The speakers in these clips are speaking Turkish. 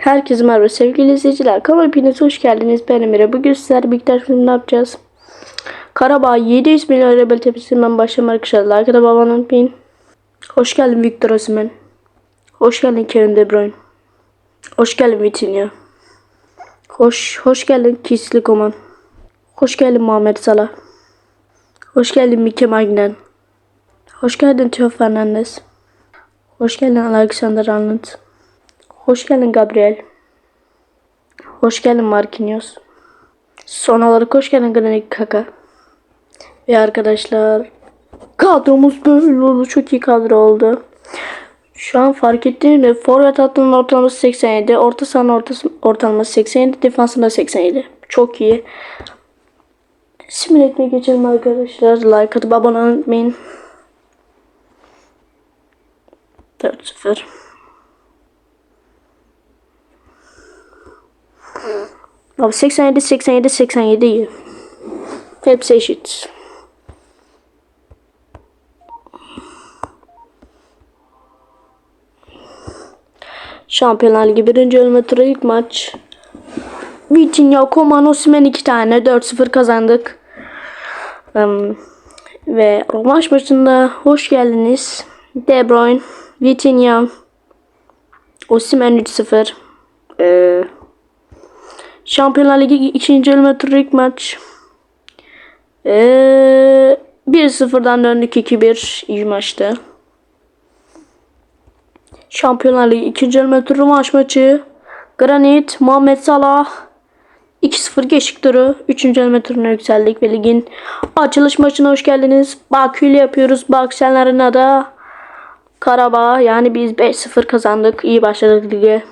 Herkese merhaba sevgili izleyiciler. Kanal hepiniz hoş geldiniz. Ben Emre. Bugün sizlerle birlikte şimdi ne yapacağız? Karabağ 700 milyon rebel tepkisinden başlamak arkadaşlar. Like'da babanı unutmayın. Hoş geldin Victor Osimhen. Hoş geldin Kevin De Bruyne. Hoş geldin Vitinha. Hoş, hoş geldin Kisli Koman. Hoş geldin Muhammed Salah. Hoş geldin Mike Magnan. Hoş geldin Theo Fernandez. Hoş geldin Alexander Arnold. Hoş geldin Gabriel. Hoş geldin Marquinhos. Son olarak hoş geldin Granit Kaka. Ve arkadaşlar kadromuz böyle oldu. Çok iyi kadro oldu. Şu an fark ettiğimde forvet hattının ortalaması 87, orta sahanın ortası, ortalaması 87, defansında 87. Çok iyi. Simüle etmeye geçelim arkadaşlar. Like atıp abone olmayı unutmayın. 4-0. Abi 87 87 87 iyi. Hepsi eşit. Şampiyonlar Ligi birinci ölme ilk maç. Vitinha, Koman, Osimhen iki tane 4-0 kazandık. Um, ve rövanş maçında hoş geldiniz. De Bruyne, Vitinha, Osimhen 3-0. Ee, Şampiyonlar Ligi ikinci elime turu ilk maç. Ee, 1-0'dan döndük 2-1 iyi maçtı. Şampiyonlar Ligi ikinci elime turu maç maçı. Granit, Muhammed Salah 2-0 geçik turu. Üçüncü elime turuna yükseldik ve ligin açılış maçına hoş geldiniz. Bakü ile yapıyoruz. Baksenlerin adı Karabağ. Yani biz 5-0 kazandık. İyi başladık lige.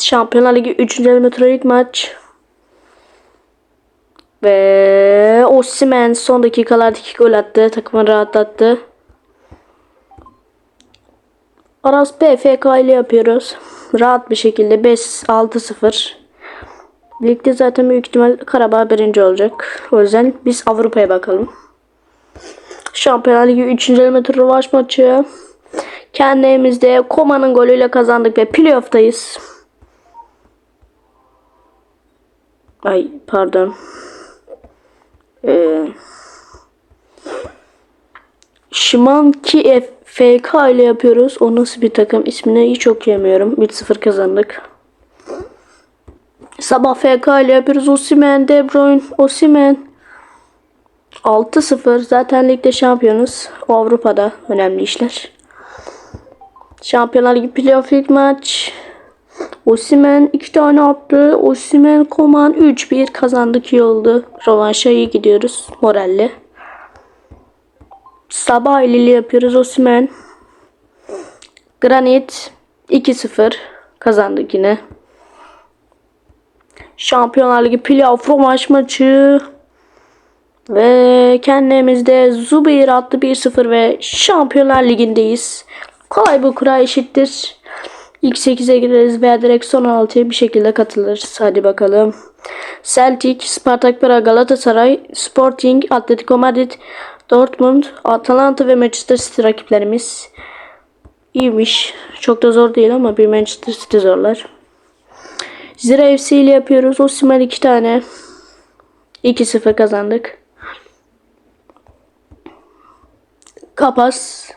Şampiyonlar Ligi 3. eleme turu ilk maç. Ve Osimhen son dakikalarda 2 gol attı. Takımı rahatlattı. Aras PFK ile yapıyoruz. Rahat bir şekilde 5-6-0. Ligde zaten büyük ihtimal Karabağ birinci olacak. O yüzden biz Avrupa'ya bakalım. Şampiyonlar Ligi 3. eleme turu maçı. Kendi evimizde Koma'nın golüyle kazandık ve playoff'tayız. Ay pardon. Ee, Şimanki FK ile yapıyoruz. O nasıl bir takım? İsmini hiç okuyamıyorum. 1-0 kazandık. Sabah FK ile yapıyoruz. Osimhen, De Bruyne, Osimhen. 6-0. Zaten ligde şampiyonuz. Avrupa'da önemli işler. Şampiyonlar Ligi playoff ilk maç. Osimhen 2 tane attı. Osimhen Koman 3-1 kazandık iyi oldu. Rövanşa iyi gidiyoruz moralle. Sabah ile yapıyoruz Osimhen. Granit 2-0 kazandık yine. Şampiyonlar Ligi playoff rövanş maçı. Ve kendimizde Zubeyir attı 1-0 ve Şampiyonlar Ligi'ndeyiz. Kolay bu kura eşittir. İlk 8'e gireriz veya direkt son 6'ya bir şekilde katılırız. Hadi bakalım. Celtic, Spartak Praga, Galatasaray, Sporting, Atletico Madrid, Dortmund, Atalanta ve Manchester City rakiplerimiz. İyiymiş. Çok da zor değil ama bir Manchester City zorlar. Zira FC ile yapıyoruz. Osimhen 2 tane. 2-0 kazandık. Kapas.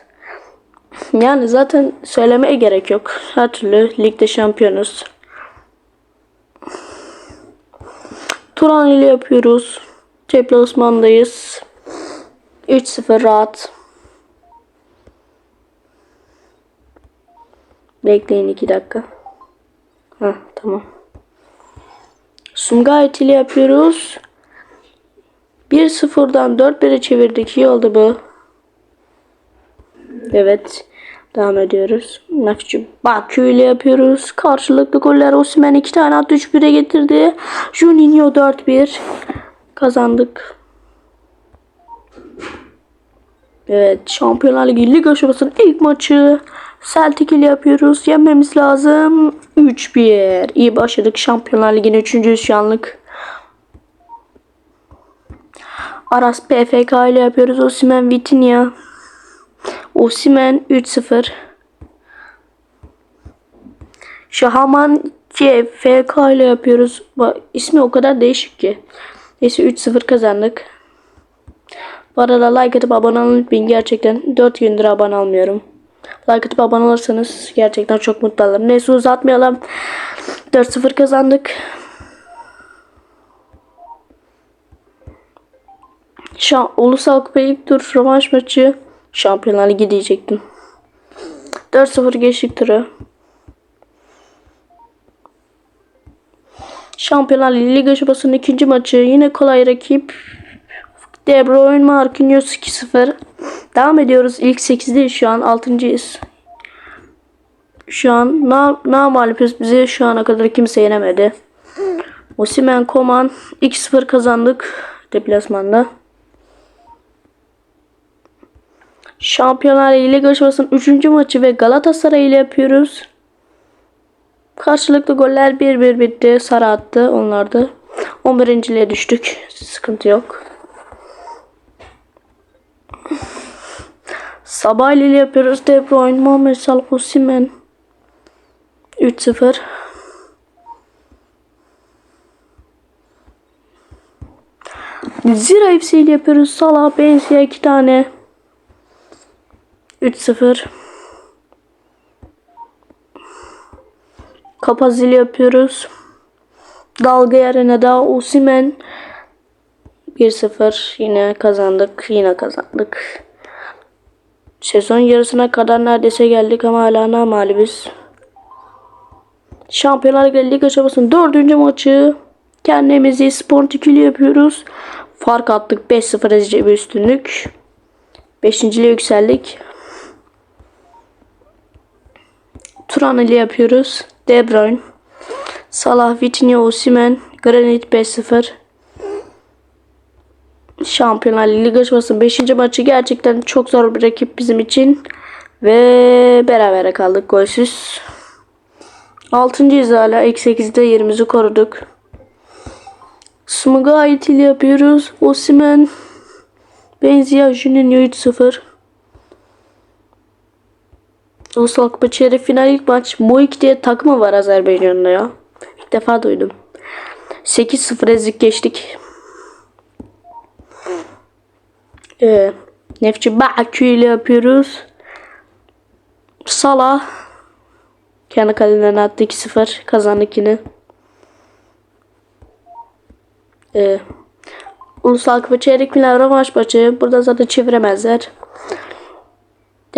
Yani zaten söylemeye gerek yok. Her türlü ligde şampiyonuz. Turan ile yapıyoruz. Deplasmandayız. 3-0 rahat. Bekleyin 2 dakika. Heh, tamam. Sumgayet ile yapıyoruz. 1-0'dan 4-1'e çevirdik. İyi oldu bu. Evet. Devam ediyoruz. Nefçi Bakü ile yapıyoruz. Karşılıklı goller Osimhen 2 tane attı 3-1'e getirdi. Juninho 4-1. Kazandık. Evet. Şampiyonlar Ligi lig aşamasının ilk maçı. Celtic ile yapıyoruz. Yenmemiz lazım. 3-1. İyi başladık. Şampiyonlar Ligi'nin 3. şu. Aras PFK ile yapıyoruz. Osimhen Vitinha. Osimhen 3-0. Şahaman C FK ile yapıyoruz. Bak, ismi o kadar değişik ki. Neyse 3-0 kazandık. Bu arada like atıp abone olmayı unutmayın. Gerçekten 4 gündür abone olmuyorum. Like atıp abone olursanız gerçekten çok mutlu olurum. Neyse uzatmayalım. 4-0 kazandık. Şu an Ulusal Kupa ilk tur rövanş maçı Şampiyonlar Ligi diyecektim. 4-0 geçtik turu. Şampiyonlar Ligi Liga Şupası'nın ikinci maçı. Yine kolay rakip. De Bruyne Marquinhos 2-0. Devam ediyoruz. İlk 8'deyiz şu an. 6.yiz. Şu an na, na mağlupuz bizi şu ana kadar kimse yenemedi. Osimhen Koman 2-0 kazandık deplasmanda. Şampiyonlar Liga Şupası'nın 3. maçı ve Galatasaray ile yapıyoruz. Karşılıklı goller 1-1 bitti. Sarı attı onlar da. 11. düştük. Sıkıntı yok. Sabah ile yapıyoruz. De Bruyne, Muhammed Salah, Osimhen. 3-0. Zira FC ile yapıyoruz. Salah, Benzia 2 tane. 3-0. Kapazili yapıyoruz. Dalga yerine daha Osimen 1-0 yine kazandık. Yine kazandık. Sezon yarısına kadar neredeyse geldik ama hala namalibiz. Şampiyonlar Ligi Liga çabasının dördüncü maçı. Kendimizi Sportikili yapıyoruz. Fark attık 5-0 ezici bir üstünlük. Beşinciliğe yükseldik. Turan ile yapıyoruz. De Bruyne. Salah, Vitinha, Osimhen, Granit 5-0. Şampiyonlar Ligi Şupası 5. maçı gerçekten çok zor bir rakip bizim için. Ve berabere kaldık golsüz. 6.yiz hala. İlk 8'de yerimizi koruduk. Smuga ait ile yapıyoruz. Osimhen, Benzia, Juninho 3-0. Ulusal Kupa çeyrek final ilk maç. Moik diye takımı var Azerbaycan'da ya. İlk defa duydum. 8-0 ezik geçtik. Ee, Nefçi Bakü ile yapıyoruz. Salah kendi kaleden attı 2-0 kazandık yine. Ee, Ulusal Kupa çeyrek final rövanş maçı. Burada zaten çeviremezler.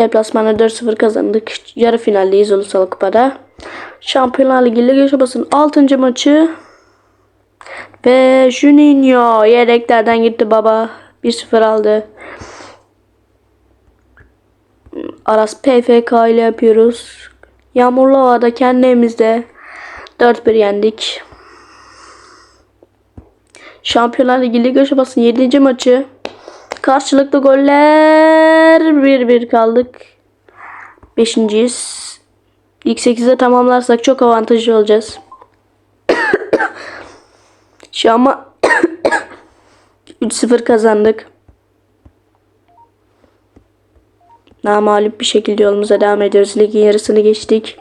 Deplasmanda 4-0 kazandık. Yarı finaldeyiz Ulusal Kupa'da. Şampiyonlar Ligi Liga Şupası'nın 6. maçı. Ve Juninho yedeklerden gitti baba. 1-0 aldı. Aras PFK ile yapıyoruz. Yağmurlu havada kendi evimizde 4-1 yendik. Şampiyonlar Ligi Liga Şupası'nın 7. maçı. Karşılıklı goller 1-1 kaldık. Beşinciyiz. İlk 8'de tamamlarsak çok avantajlı olacağız. Şu ama 3-0 kazandık. Namalip bir şekilde yolumuza devam ediyoruz. Ligin yarısını geçtik.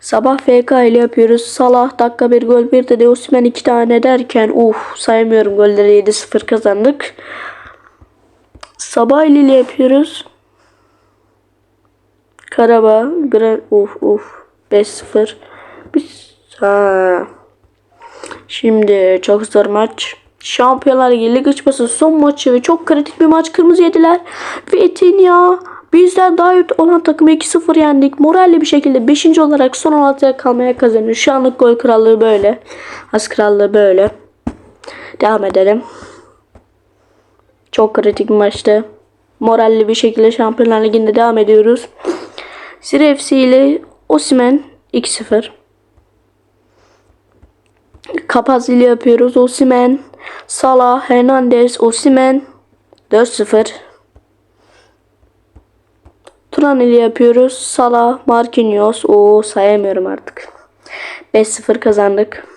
Sabah FK ile yapıyoruz. Salah dakika bir gol bir de Osman iki tane derken uf saymıyorum golleri 7-0 kazandık. Sabah ile yapıyoruz. Karaba, Gra uf uf 5-0. Biz ha. Şimdi çok zor maç. Şampiyonlar Ligi Lig açması son maçı ve çok kritik bir maç. Kırmızı yediler. Vitinha bizden daha iyi olan takımı 2-0 yendik. Moralli bir şekilde 5. olarak son 16'ya kalmaya kazanıyor. Şu anlık gol krallığı böyle. Az krallığı böyle. Devam edelim. Çok kritik maçtı. Moralli bir şekilde Şampiyonlar Ligi'nde devam ediyoruz. Sire FC ile Osimen 2-0. Kapaz ile yapıyoruz. Osimen, Salah, Hernandez, Osimen 4-0. Turan ile yapıyoruz. Salah, Marquinhos. O sayamıyorum artık. 5-0 kazandık.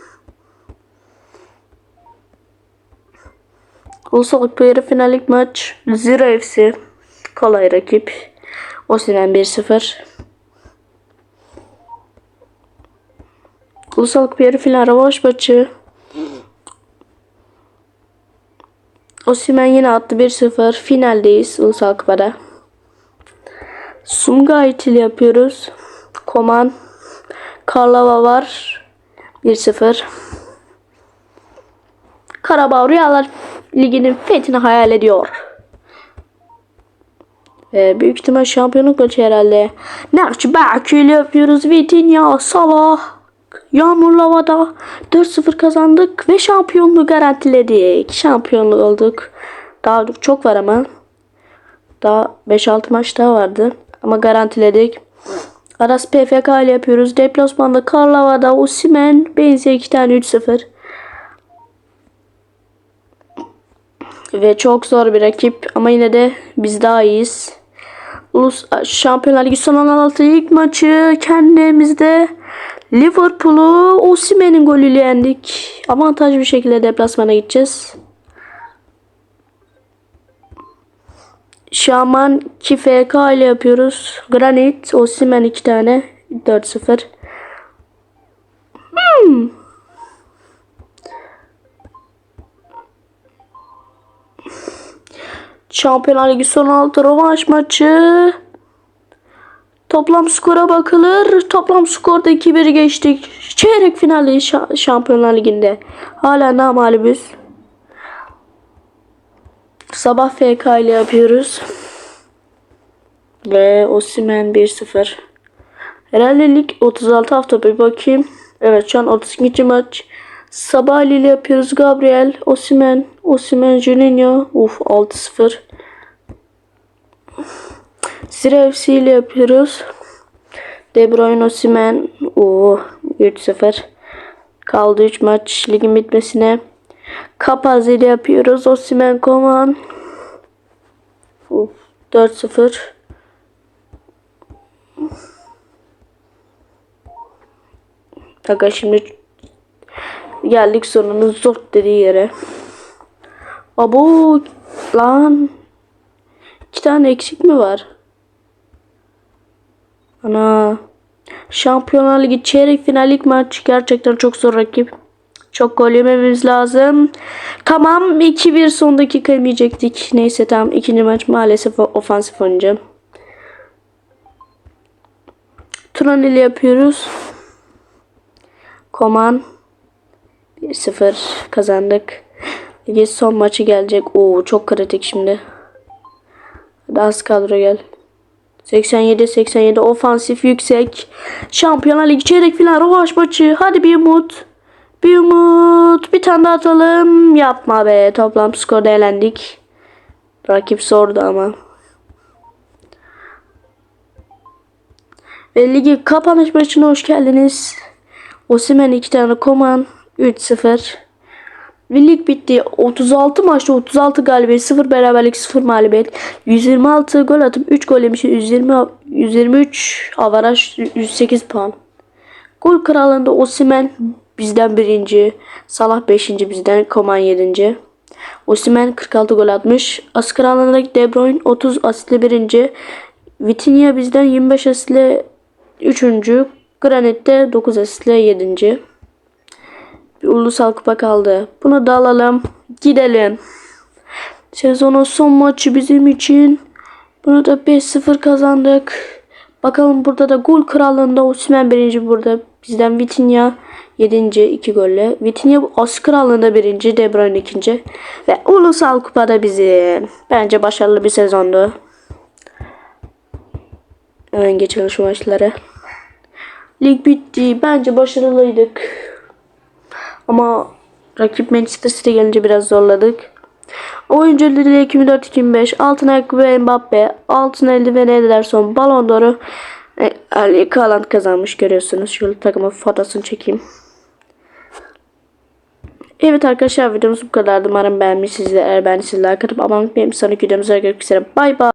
Ulusal Kupa yarı finalik maç. Zira FC. Kolay rakip. Osimen 1-0. Ulusal Kupa yarı final rövanş maçı. Osimhen yine attı 1-0. Finaldeyiz Ulusal Kupa'da. Sumgayit ile yapıyoruz. Koman. Karlava var. 1-0. Karabağ Rüyalar Ligi'nin fethini hayal ediyor. Ee, büyük ihtimal şampiyonluk maçı herhalde. Nerçi Bakü ile yapıyoruz. Vitinha, Salah. Yağmurlu havada 4-0 kazandık ve şampiyonluğu garantiledik. Şampiyonluk olduk. Daha çok var ama. Daha 5-6 maç daha vardı. Ama garantiledik. Aras PFK ile yapıyoruz. Deplasmanda Karlava'da Osimhen Benzi'ye 2 tane 3-0. Ve çok zor bir rakip ama yine de biz daha iyiyiz. Ulus Şampiyonlar Ligi son 16 ilk maçı kendimizde Liverpool'u Osimhen'in golüyle yendik. Avantajlı bir şekilde deplasmana gideceğiz. Şaman KFK ile yapıyoruz. Granit, Osimhen 2 tane. 4-0. Hmm. Şampiyonlar Ligi son 6 rövanş maçı. Toplam skora bakılır. Toplam skorda 2-1 geçtik. Çeyrek finalde şa- Şampiyonlar Ligi'nde. Hala namalibüz. Sabah FK ile yapıyoruz. Ve Osimhen 1-0. Herhalde lig 36 hafta bir bakayım. Evet şu an 32. maç. Sabah ile yapıyoruz. Gabriel, Osimhen, Osimhen, Juninho. Uf 6-0. Sire FC ile yapıyoruz. De Bruyne, Osimhen. Oo 3-0. Kaldı 3 maç ligin bitmesine. Kapaz ile yapıyoruz. Osimhen, Koman. Uf 4-0. Aga şimdi geldik sonunun zor dediği yere. Abo lan. İki tane eksik mi var? Ana. Şampiyonlar Ligi çeyrek finallik maç gerçekten çok zor rakip. Çok gol yememiz lazım. Tamam 2-1 son dakika yemeyecektik. Neyse tamam ikinci maç maalesef ofansif oynayacağım. Turan ile yapıyoruz. Koman 1-0 kazandık. Lige son maçı gelecek. Oo çok kritik şimdi. Hadi az kadro gel. 87 87 ofansif yüksek. Şampiyonlar Ligi çeyrek final rövanş maçı. Hadi bir umut. Bir umut. Bir tane daha atalım. Yapma be. Toplam skorda elendik. Rakip sordu ama. Ve ligi kapanış maçına hoş geldiniz. Osimhen 2 tane Koman 3-0. Lig bitti. 36 maçta 36 galibiyet, 0 beraberlik, 0 mağlubiyet. 126 gol atıp 3 gol yemiş. 120 123 avaraj 108 puan. Gol kralında Osimhen bizden birinci. Salah 5. bizden. Koman 7. Osimhen 46 gol atmış. As kralında De Bruyne 30 asistle birinci. Vitinha bizden 25 asistle 3. Granit'te 9 asistle 7. Bir ulusal kupa kaldı. Bunu da alalım. Gidelim. Sezonun son maçı bizim için. Bunu da 5-0 kazandık. Bakalım burada da gol krallığında Osimhen birinci burada. Bizden Vitinha 7. 2 golle. Vitinha as krallığında birinci. De Bruyne ikinci. Ve ulusal kupada bizim. Bence başarılı bir sezondu. Hemen geçelim şu maçlara. Lig bitti. Bence başarılıydık. Ama rakip Manchester City gelince biraz zorladık. Oyuncu lideri 2004-2005 altın ayakkabı Mbappe altın eldiven Ederson Ballon d'Or'u e, Ali Haaland kazanmış görüyorsunuz. Şöyle takımın fotosunu çekeyim. Evet arkadaşlar videomuz bu kadardı. Umarım beğenmişsinizdir. Eğer beğendiyseniz like atıp abone olmayı unutmayın. Sonraki videomuzda görüşmek üzere. Bay bay.